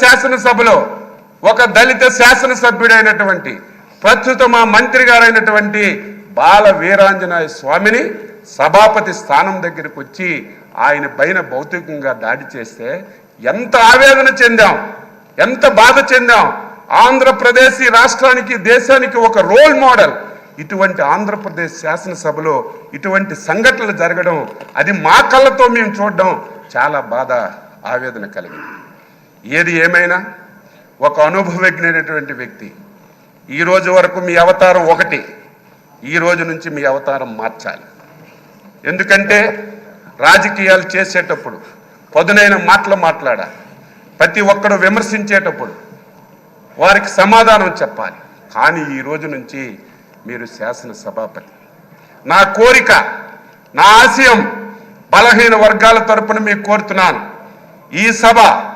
శాసనసభలో ఒక దళిత శాసనసభ్యుడైనటువంటి ప్రస్తుత మా మంత్రి గారైనటువంటి బాల వీరాంజనాయ స్వామిని సభాపతి స్థానం దగ్గరికి వచ్చి ఆయన పైన భౌతికంగా దాడి చేస్తే ఎంత ఆవేదన చెందాం ఎంత బాధ చెందాం. ఆంధ్రప్రదేశ్ ఈ రాష్ట్రానికి దేశానికి ఒక రోల్ మోడల్. ఇటువంటి ఆంధ్రప్రదేశ్ శాసనసభలో ఇటువంటి సంఘటనలు జరగడం అది మా కళ్ళతో మేము చూడడం చాలా బాధ ఆవేదన కలిగింది. ఏది ఏమైనా ఒక అనుభవజ్ఞైనటువంటి వ్యక్తి ఈ రోజు వరకు మీ అవతారం ఒకటి ఈ రోజు నుంచి మీ అవతారం మార్చాలి. ఎందుకంటే రాజకీయాలు చేసేటప్పుడు పదునైన మాటలు మాట్లాడాలి. ప్రతి ఒక్కడు విమర్శించేటప్పుడు వారికి సమాధానం చెప్పాలి. కానీ ఈ రోజు నుంచి మీరు శాసన సభాపతి. నా కోరిక నా ఆశయం బలహీన వర్గాల తరపున మీకు కోరుతున్నాను. ఈ సభ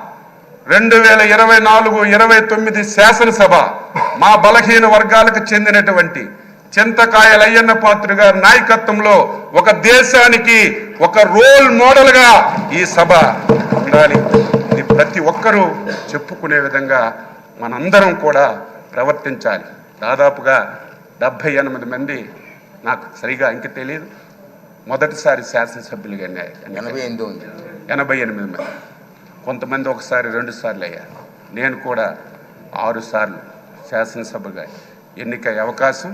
రెండు వేల ఇరవై నాలుగు ఇరవై తొమ్మిది శాసనసభ మా బలహీన వర్గాలకు చెందినటువంటి చింతకాయల అయ్యన్న పాత్ర గారి నాయకత్వంలో ఒక దేశానికి ఒక రోల్ మోడల్గా ఈ సభ ఉండాలి. ఇది ప్రతి ఒక్కరూ చెప్పుకునే విధంగా మనందరం కూడా ప్రవర్తించాలి. దాదాపుగా డెబ్భై ఎనిమిది మంది నాకు సరిగా ఇంక తెలియదు మొదటిసారి శాసనసభ్యులుగా ఎనభై ఎనిమిది మంది. కొంతమంది ఒకసారి రెండు సార్లు అయ్యారు నేను కూడా ఆరు సార్లు శాసనసభగా ఎన్నికయ్యే అవకాశం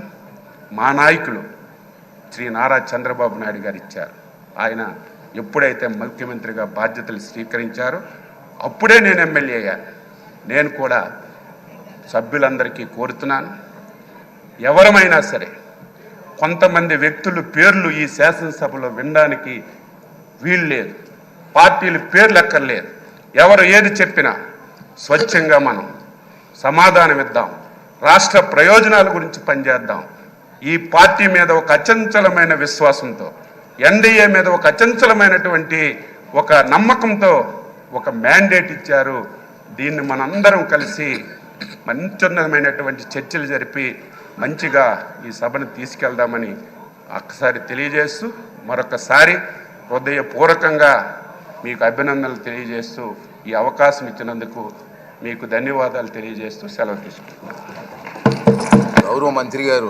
మా నాయకులు శ్రీ నారా చంద్రబాబు నాయుడు గారు ఇచ్చారు. ఆయన ఎప్పుడైతే ముఖ్యమంత్రిగా బాధ్యతలు స్వీకరించారో అప్పుడే నేను ఎమ్మెల్యే అయ్యాను నేను కూడా సభ్యులందరికీ కోరుతున్నాను. ఎవరమైనా సరే కొంతమంది వ్యక్తులు పేర్లు ఈ శాసనసభలో వినడానికి వీలు లేదు. పార్టీలు పేర్లు ఎక్కర్లేదు ఎవరు ఏది చెప్పినా స్వచ్ఛంగా మనం సమాధానం ఇద్దాం రాష్ట్ర ప్రయోజనాల గురించి పనిచేద్దాం. ఈ పార్టీ మీద ఒక అచంచలమైన విశ్వాసంతో ఎన్డీఏ మీద ఒక అచంచలమైనటువంటి ఒక నమ్మకంతో ఒక మ్యాండేట్ ఇచ్చారు. దీన్ని మనందరం కలిసి మంచున్నతమైనటువంటి చర్చలు జరిపి మంచిగా ఈ సభను తీసుకెళ్దామని ఒక్కసారి తెలియజేస్తూ మరొకసారి హృదయపూర్వకంగా మీకు అభినందనలు తెలియజేస్తూ ఈ అవకాశం ఇచ్చినందుకు మీకు ధన్యవాదాలు తెలియజేస్తూ సెలవు తీసుకుంటున్నాను. గౌరవ మంత్రి గారు